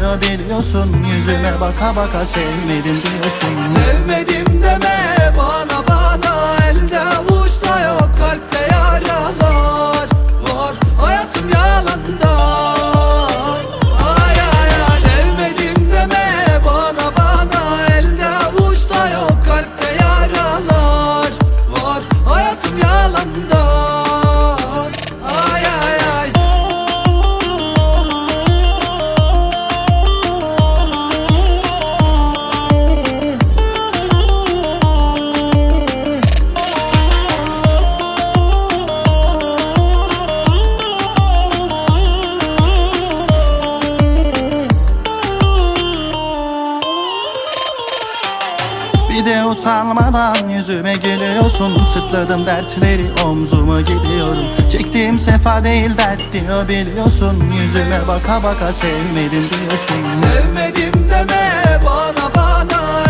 diyor biliyorsun Yüzüme baka baka sevmedim diyorsun. Sevmedim deme bana Bir de utanmadan yüzüme gülüyorsun Sırtladım dertleri omzuma gidiyorum. Çektiğim sefa değil dert diyor biliyorsun. Yüzüme baka baka sevmedim diyorsun. Sevmedim deme bana bana